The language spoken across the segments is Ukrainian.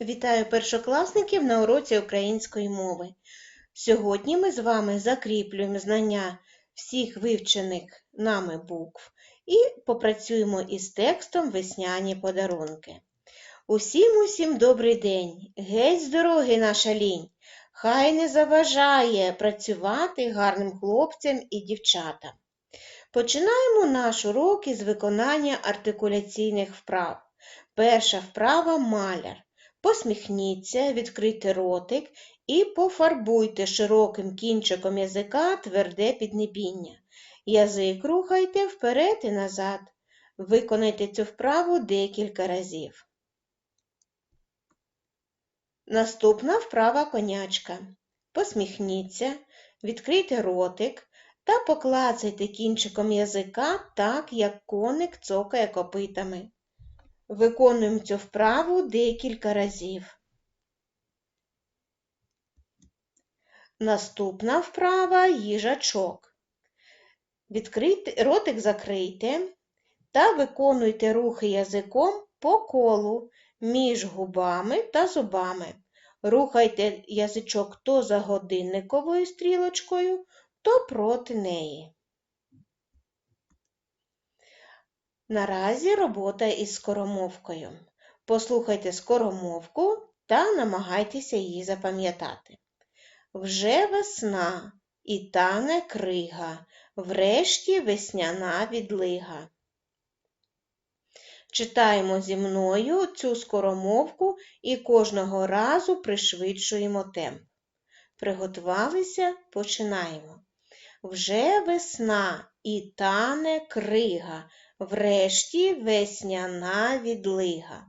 Вітаю першокласників на уроці української мови. Сьогодні ми з вами закріплюємо знання всіх вивчених нами букв і попрацюємо із текстом Весняні подарунки. Усім усім добрий день! Геть з дороги наша лінь! Хай не заважає працювати гарним хлопцям і дівчатам. Починаємо наш урок із виконання артикуляційних вправ. Перша вправа маляр. Посміхніться, відкрийте ротик і пофарбуйте широким кінчиком язика тверде піднебіння. Язик рухайте вперед і назад. Виконайте цю вправу декілька разів. Наступна вправа конячка. Посміхніться, відкрийте ротик та поклацайте кінчиком язика так, як коник цокає копитами. Виконуємо цю вправу декілька разів. Наступна вправа їжачок. Відкрийте, ротик закрийте та виконуйте рухи язиком по колу між губами та зубами. Рухайте язичок то за годинниковою стрілочкою, то проти неї. Наразі робота із скоромовкою. Послухайте скоромовку та намагайтеся її запам'ятати. Вже весна і тане крига, врешті весняна відлига. Читаємо зі мною цю скоромовку і кожного разу пришвидшуємо темп. Приготувалися, починаємо. Вже весна і тане крига, Врешті весняна відлига.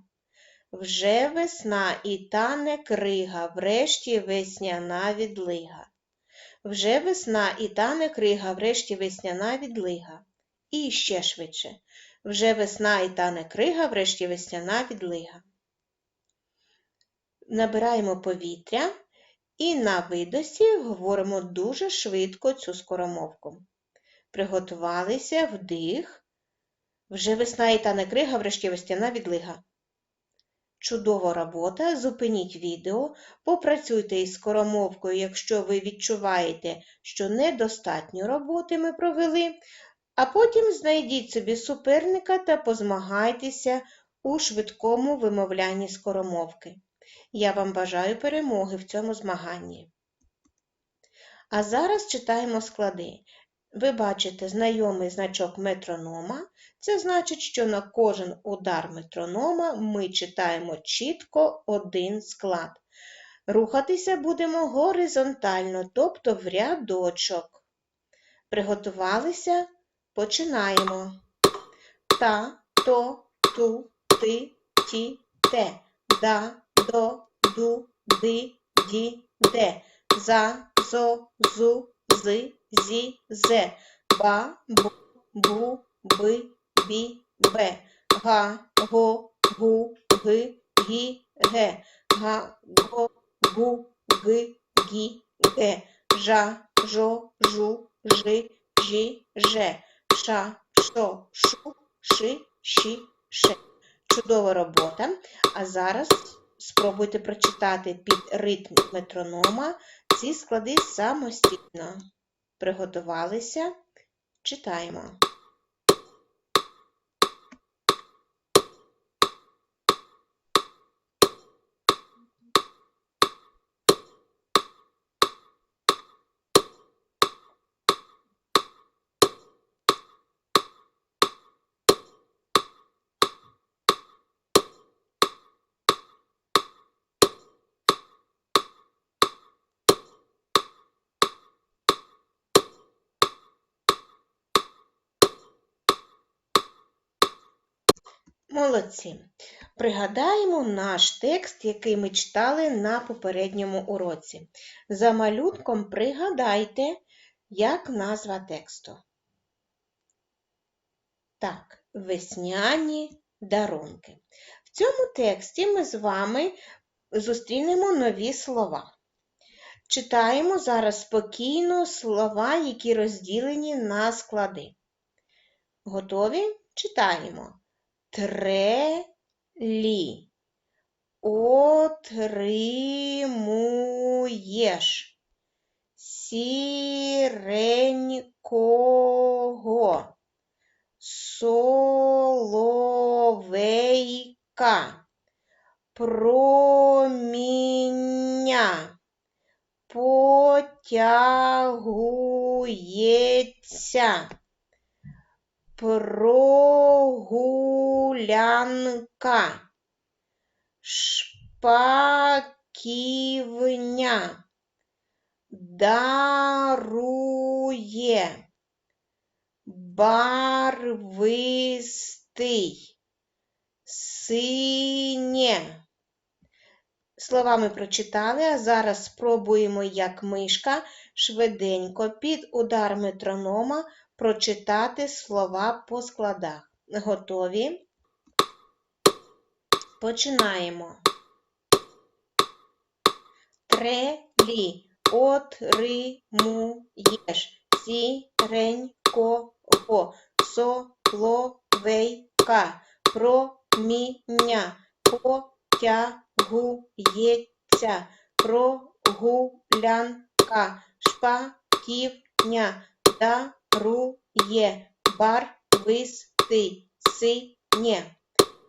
Вже весна і тане крига, врешті весняна відлига. Вже весна і тане крига, врешті весняна відлига. І ще швидше. Вже весна і тане крига, врешті весняна відлига. Набираємо повітря і на видосі говоримо дуже швидко цю скоромовку. Приготувалися вдих. Вже весна і тане крига, врешті весняна відлига. Чудова робота. Зупиніть відео, попрацюйте із скоромовкою, якщо ви відчуваєте, що недостатньо роботи ми провели, а потім знайдіть собі суперника та позмагайтеся у швидкому вимовлянні скоромовки. Я вам бажаю перемоги в цьому змаганні. А зараз читаємо склади. Ви бачите знайомий значок метронома. Це значить, що на кожен удар метронома ми читаємо чітко один склад. Рухатися будемо горизонтально, тобто в рядочок. Приготувалися? Починаємо. Та, то, ту, ти, ті, те, да, до, ду, ди, ді, де, за, зо, зу, з, зі, зе, ба, бу, бу, би, бі, бе, га, го, гу, ги, гі, ге, га, го, гу, ги, гі, ге, жа, жо, жу, жи, жі, же, ша, шо, шу, ши, ші, ше. Чудова робота. А зараз спробуйте прочитати під ритм метронома ці склади самостійно. Приготувалися, читаємо. Молодці! Пригадаємо наш текст, який ми читали на попередньому уроці. За малюнком пригадайте, як назва тексту. Так, весняні дарунки. В цьому тексті ми з вами зустрінемо нові слова. Читаємо зараз спокійно слова, які розділені на склади. Готові? Читаємо трелі. отримуєш. Сіренького. Соловейка, проміння. Потягується прогулянка, шпаківня, дарує, барвистий, синє. Слова ми прочитали, а зараз спробуємо, як мишка, швиденько під удар метронома прочитати слова по складах. Готові? Починаємо. Трелі, отримуєш, сіренького, соловейка, проміння, потягується, прогулянка, шпаківня, дарує, барвистий, синє.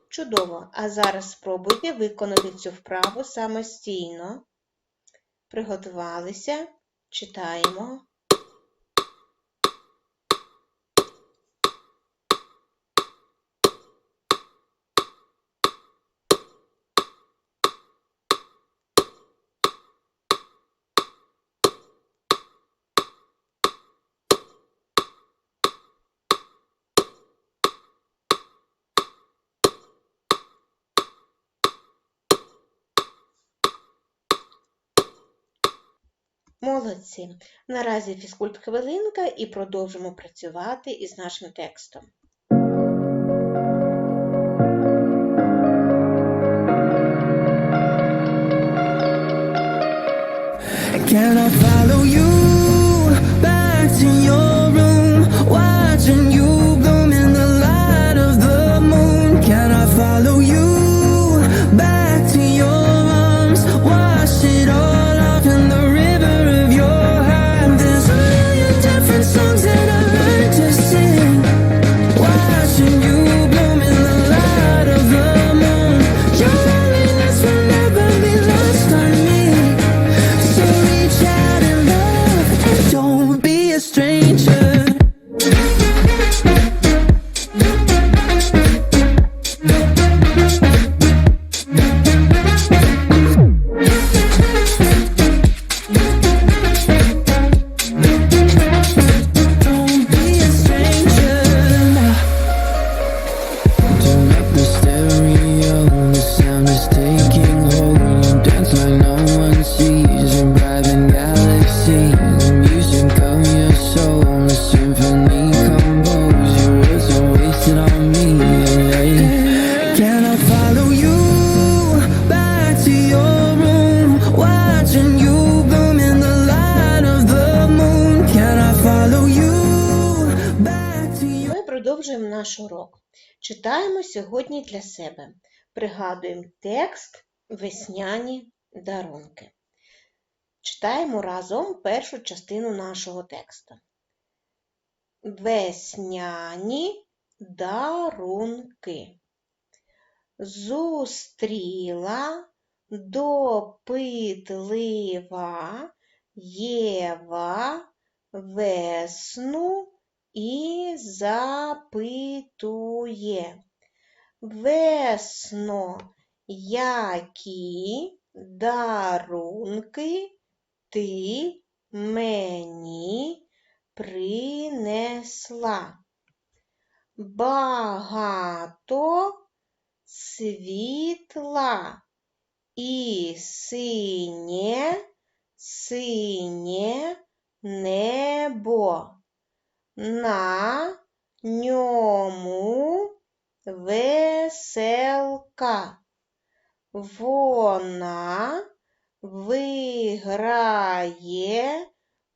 Чудово! А зараз спробуйте виконати цю вправу самостійно. Приготувалися, читаємо. Молодці! Наразі фізкульт хвилинка і продовжимо працювати із нашим текстом. Ми продовжуємо наш урок. Читаємо сьогодні для себе. Пригадуємо текст Весняні дарунки. Читаємо разом першу частину нашого тексту. Весняні дарунки. Зустріла допитлива Єва весну і запитує. Весно, які дарунки ти мені принесла? Багато світла і синє, синє небо. На ньому веселка. Вона виграє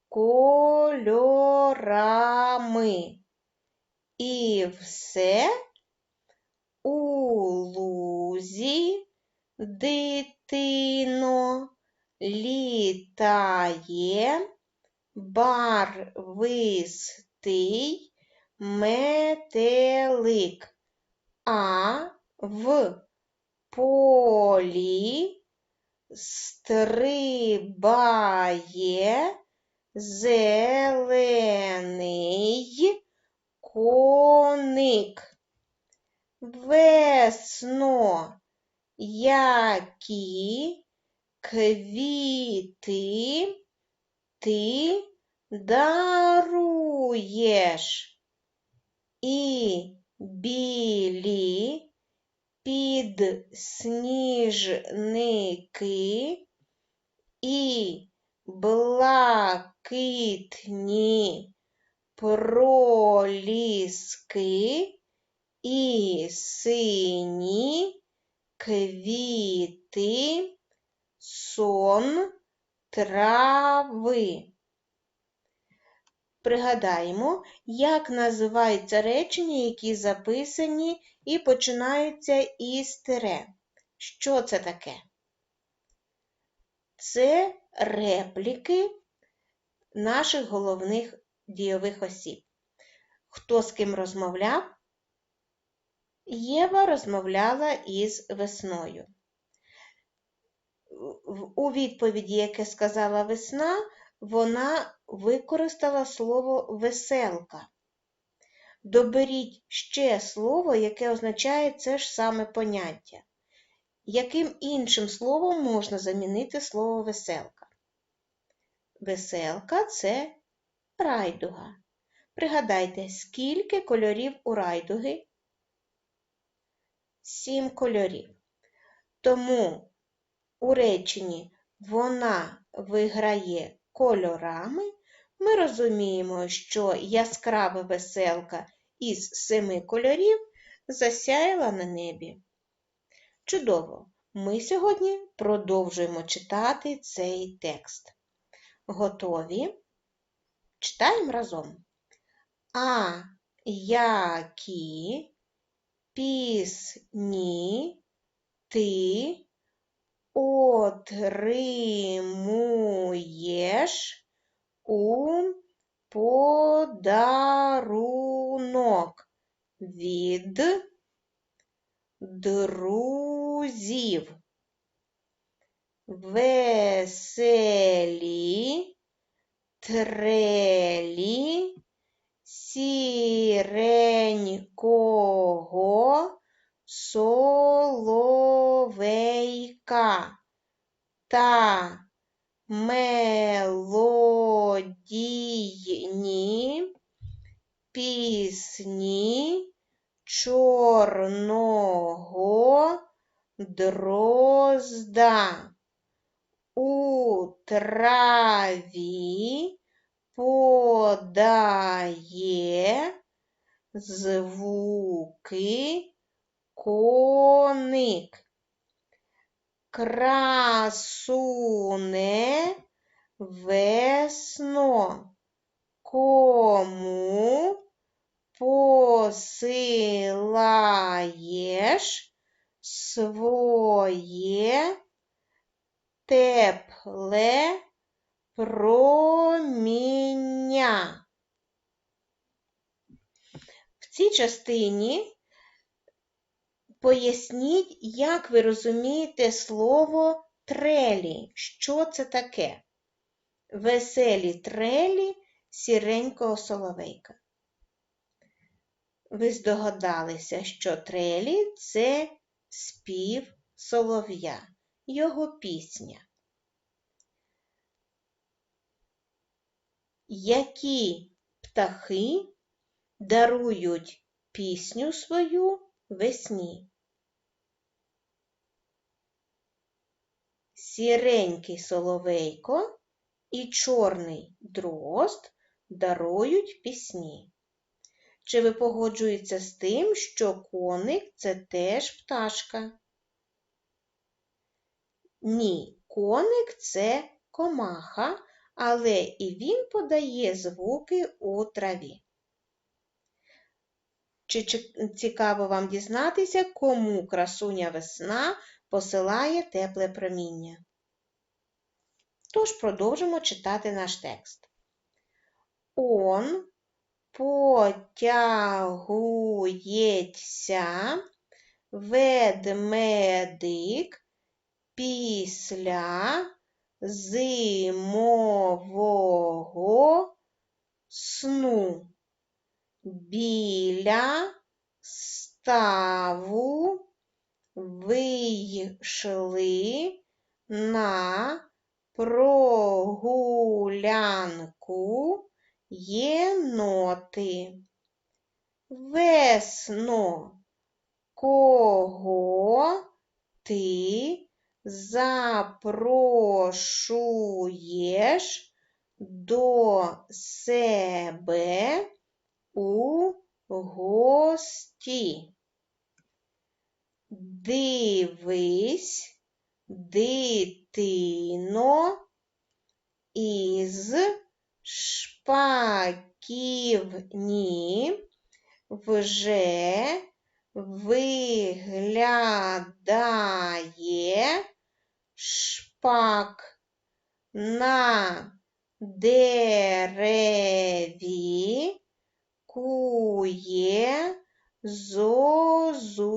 кольорами. І все у лузі дитино, літає барвистий метелик, а в полі стрибає зелений коник. Весно, які квіти ти даруєш? І білі підсніжники і блакитні проліски і сині квіти сон трави. Пригадаємо, як називаються речення, які записані і починаються із тире. Що це таке? Це репліки наших головних дійових осіб. Хто з ким розмовляв? Єва розмовляла із весною. У відповіді, яке сказала весна, вона використала слово веселка. Доберіть ще слово, яке означає це ж саме поняття. Яким іншим словом можна замінити слово веселка? Веселка це райдуга. Пригадайте, скільки кольорів у райдуги? Сім кольорів. Тому у реченні вона виграє кольорами. Ми розуміємо, що яскрава веселка із семи кольорів засяяла на небі. Чудово! Ми сьогодні продовжуємо читати цей текст. Готові? Читаємо разом. А які пісні ти отримуєш у подарунок від друзів. Веселі, трелі, сіренького соловейка та мелодійні пісні чорного дрозда. У траві подає звуки коник. Красуне весно. Кому посилаєш своє тепле проміння. В цій частині поясніть, як ви розумієте слово трелі. Що це таке? Веселі трелі сіренького соловейка. Ви здогадалися, що трелі це спів солов'я, його пісня. Які птахи дарують пісню свою весні? Сіренький соловейко і чорний дрозд дарують пісні. Чи ви погоджуєтеся з тим, що коник це теж пташка? Ні, коник це комаха, але і він подає звуки у траві. Чи цікаво вам дізнатися, кому красуня весна посилає тепле проміння? Тож продовжимо читати наш текст. Он потягується ведмедик після зимового сну біля ставу вийшли на прогулянку єноти. Весно, кого ти запрошуєш до себе у гості? Дивись, дитино, із шпаківні вже виглядає шпак на дереві кує зозуля.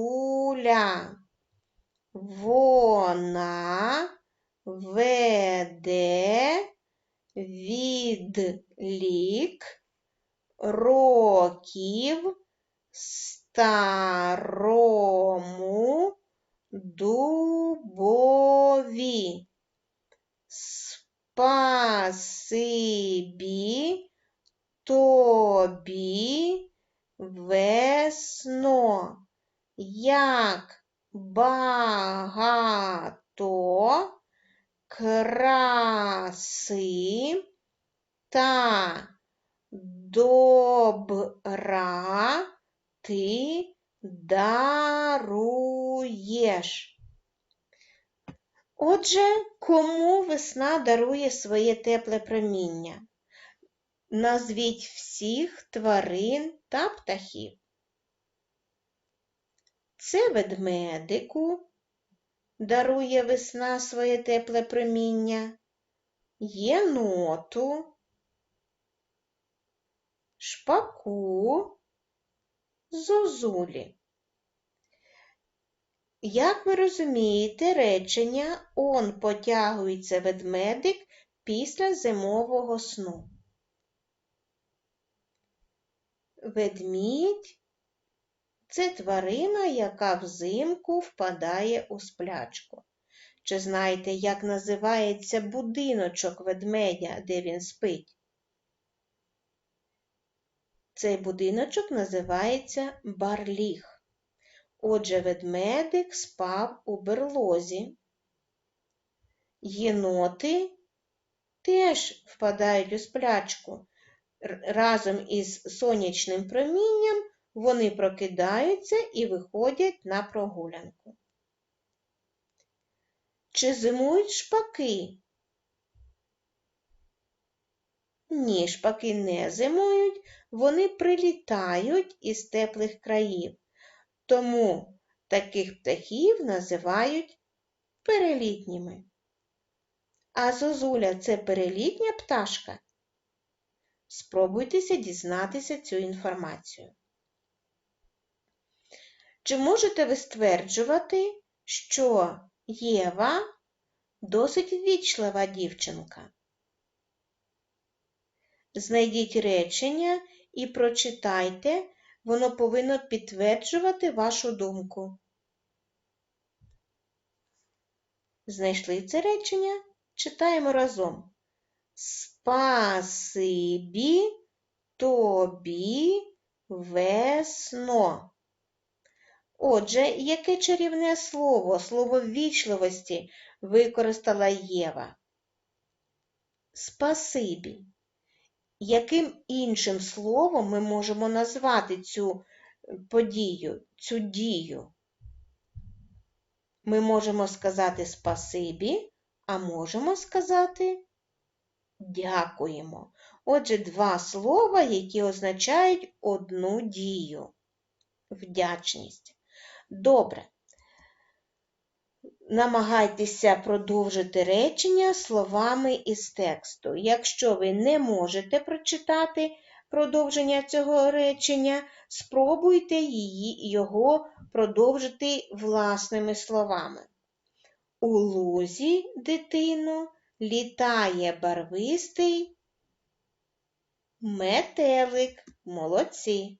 Вона веде відлік років старому дубові. Спасибі тобі, весно, як багато краси та добра ти даруєш. Отже, кому весна дарує своє тепле проміння? Назвіть всіх тварин та птахів. Це ведмедику дарує весна своє тепле проміння, єноту, шпаку, зозулі. Як ви розумієте, речення он потягується ведмедик після зимового сну. Ведмідь це тварина, яка взимку впадає у сплячку. Чи знаєте, як називається будиночок ведмедя, де він спить? Цей будиночок називається барліг. Отже, ведмедик спав у берлозі. Єноти теж впадають у сплячку. Разом із сонячним промінням вони прокидаються і виходять на прогулянку. Чи зимують шпаки? Ні, шпаки не зимують, вони прилітають із теплих країв. Тому таких птахів називають перелітніми. А зозуля це перелітня пташка? Спробуйтеся дізнатися цю інформацію. Чи можете ви стверджувати, що Єва досить ввічлива дівчинка? Знайдіть речення і прочитайте, воно повинно підтверджувати вашу думку. Знайшли це речення? Читаємо разом. Спасибі тобі весно. Отже, яке чарівне слово, слово ввічливості використала Єва? Спасибі. Яким іншим словом ми можемо назвати цю подію, цю дію? Ми можемо сказати спасибі, а можемо сказати дякуємо. Отже, два слова, які означають одну дію. вдячність. Добре. Намагайтеся продовжити речення словами із тексту. Якщо ви не можете прочитати продовження цього речення, спробуйте її, його продовжити власними словами. У лузі, дитино, літає барвистий метелик, молодці.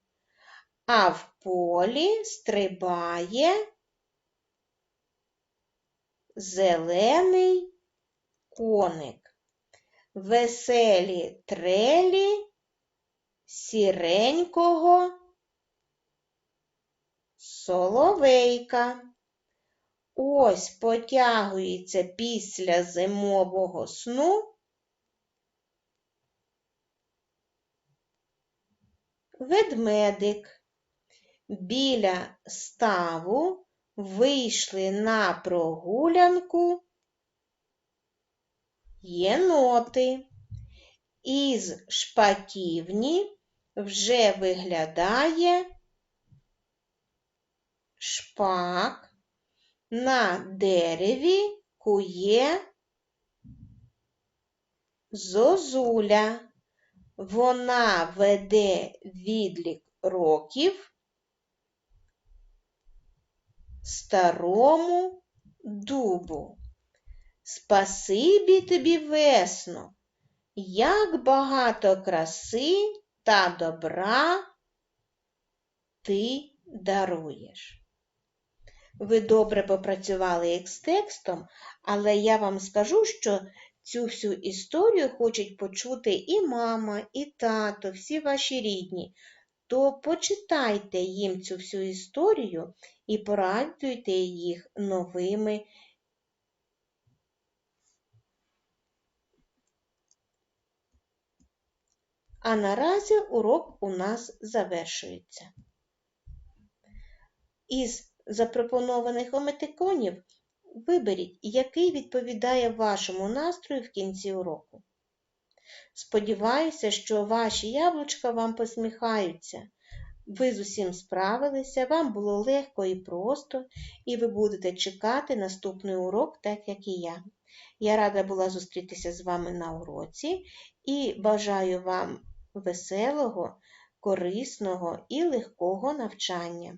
А в полі стрибає зелений коник. Веселі трелі сіренького соловейка. Ось потягується після зимового сну ведмедик. Біля ставу вийшли на прогулянку єноти. Із шпаківні вже виглядає шпак. На дереві кує зозуля. Вона веде відлік років старому дубу. Спасибі тобі, весно, як багато краси та добра ти даруєш. Ви добре попрацювали як з текстом, але я вам скажу, що цю всю історію хочуть почути і мама, і тато, всі ваші рідні. То почитайте їм цю всю історію і порадуйте їх новими. А наразі урок у нас завершується. Із запропонованих емотиконів виберіть, який відповідає вашому настрою в кінці уроку. Сподіваюся, що ваші яблучка вам посміхаються. Ви з усім справилися, вам було легко і просто, і ви будете чекати наступний урок, так як і я. Я рада була зустрітися з вами на уроці і бажаю вам веселого, корисного і легкого навчання.